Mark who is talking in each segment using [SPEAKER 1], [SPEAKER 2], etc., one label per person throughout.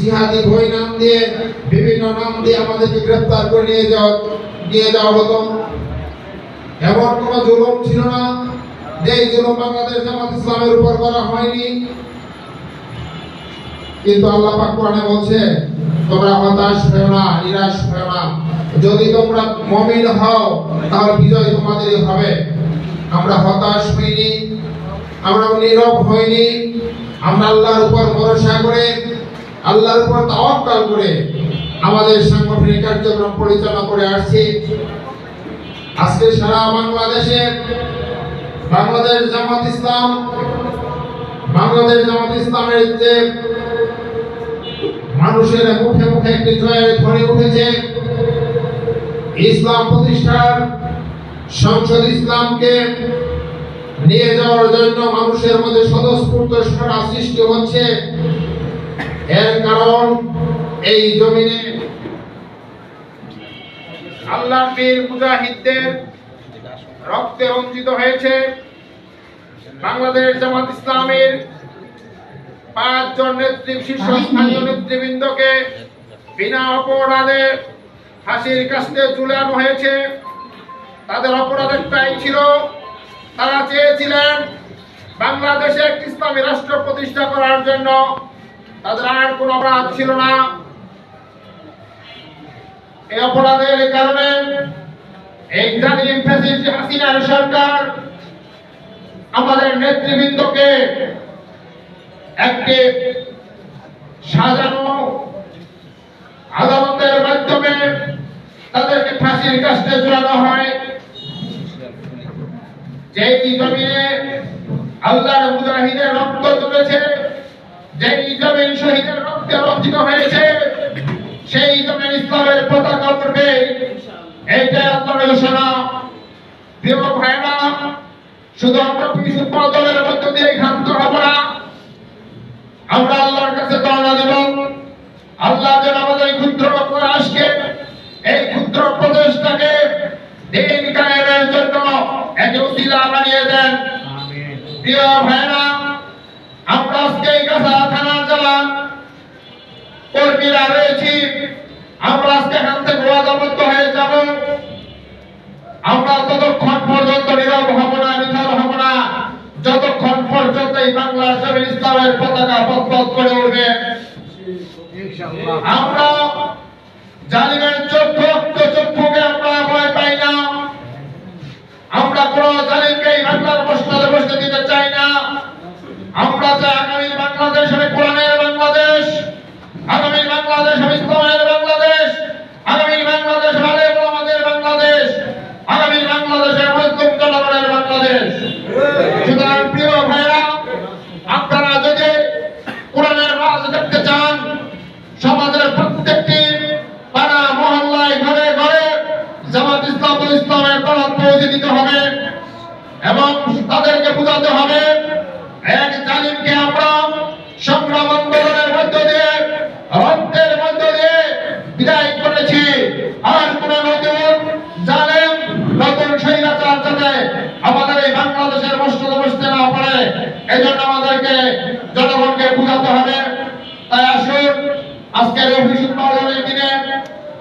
[SPEAKER 1] জিহাদি বই নাম দিয়ে, বিভিন্ন নাম দিয়ে আমাদেরকে গ্রেফতার করে নিয়ে যাওয়া নিয়ে যাওয়া হতো। এমন কোনো জুলুম ছিল না যে জুলুম বাংলাদেশ জামাত ইসলামের উপর করা হয়নি। কিন্তু আল্লাহ পাক কোরআনে বলছে, তোমরা হতাশ হও না, নিরাশ হও না। যদি তোমরা মুমিন হও, তাহলে বিজয় তোমাদেরই হবে। আমরা হতাশ হইনি আমরা নীরব হইনি। আমরা আল্লাহর উপর ভরসা করে আল্লাহর উপর তাওয়াক্কাল করে আমাদের সাংগঠনিক কার্যক্রম পরিচালনা করে আসছি। আজকে সারা বাংলাদেশে বাংলাদেশ জামাত ইসলাম, বাংলাদেশ জামাত ইসলামের যে মানুষের মুখে মুখে একটি জয়ের ধ্বনি উঠেছে, ইসলাম প্রতিষ্ঠার সংসদ ইসলামকে নিয়ে যাওয়ার জন্য মানুষের মধ্যে স্বতঃস্ফূর্ত সৃষ্টি হচ্ছে। এর কারণ এই জমিনে আল্লাহ বীর মুজাহিদদের রক্তে রঞ্জিত হয়েছে। বাংলাদেশ জামাত ইসলামের পাঁচজন নেত্রী, শীর্ষস্থানীয় নেতৃবৃন্দকে বিনা অপরাধে ফাঁসির কাস্তে ঝুলানো হয়েছে। তাদের অপরাধ একটাই ছিল, তারা চেয়েছিলেন বাংলাদেশে একটি ইসলামী রাষ্ট্র প্রতিষ্ঠা করার জন্য তাদের আর কোনো অপরাধ ছিল না। এই অপরাধের কারণে হাসিনার সরকার আমাদের নেতৃবৃন্দকে একটি সাজানো আদালতের মাধ্যমে তাদেরকে ফাঁসির কাছে ঝুলানো হয়। যেই জমিনে আল্লাহর মুজাহিদের রক্ত জমিন শহীদের রক্তে রঞ্জিত হয়েছে। সেই জমিন ইসলামের পতাকা উঠবে। এইটাই আল্লাহর ঘোষণা। প্রিয় ভাইরা শুধু আমরা কিছু দলের মধ্য দিয়ে ক্ষান্ত হব না। আমরা আল্লাহর কাছে দোয়া দেব। আল্লাহ যেন আমাদের ক্ষুদ্র প্রয়াসকে এই ক্ষুদ্র প্রচেষ্টাকে দিন কায়েমের জন্য এক উসিলা বানিয়ে দেন। প্রিয় ভাইরা আমরা আজকে এই জেলা কর্মীরা রয়েছি। আমরা আজকে এখান থেকে ওয়াদাবদ্ধ হয়ে যাব। আমরা ততক্ষণ পর্যন্ত নীরব হব না, নিথর হব না। যতক্ষণ পর্যন্ত এই বাংলা ইসলামের পতাকা করে উঠবে। আমরা জালিমের চক্ষু রক্ত চক্ষুকে আমরা ভয় পাই না আমরা কোন জালিমকে এই বাংলার বসতে বসতে দিতে চাই না আমরা চাই আগামী বাংলাদেশ হবে কোরআনের বাংলাদেশ। আগামী বাংলাদেশ হবে ইসলামের বাংলাদেশ। আগামী বাংলাদেশ হবে আমাদের বাংলাদেশ। আগামী বাংলাদেশের মজলুম জনগণের বাংলাদেশ। সুতরাং প্রিয় ভাইরা আপনারা যদি কোরআনের রাজ দেখতে চান, সমাজের প্রত্যেকটি পাড়া, মহল্লায়, ঘরে ঘরে জামাত ইসলাম ইসলামের প্রভাব পৌঁছে দিতে হবে এবং তাদেরকে বোঝাতে হবে আমাদেরকে জনগণকে হবে। তাই আজকের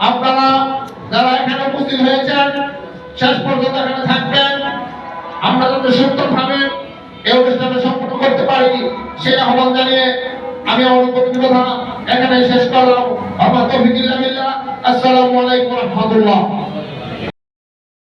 [SPEAKER 1] আপনারা যারা এখানে উপস্থিত হয়েছেন, শেষ পর্যন্ত এখানে থাকবেন। আমরা সুন্দরভাবে এই অনুষ্ঠানে সম্পন্ন করতে পারি, সেই আহ্বান জানিয়ে আমি আমার কথা এখানে শেষ করলাম। আমার তৌফিকুল্লাহ আসসালামু আলাইকুম রহমতুল্লাহ।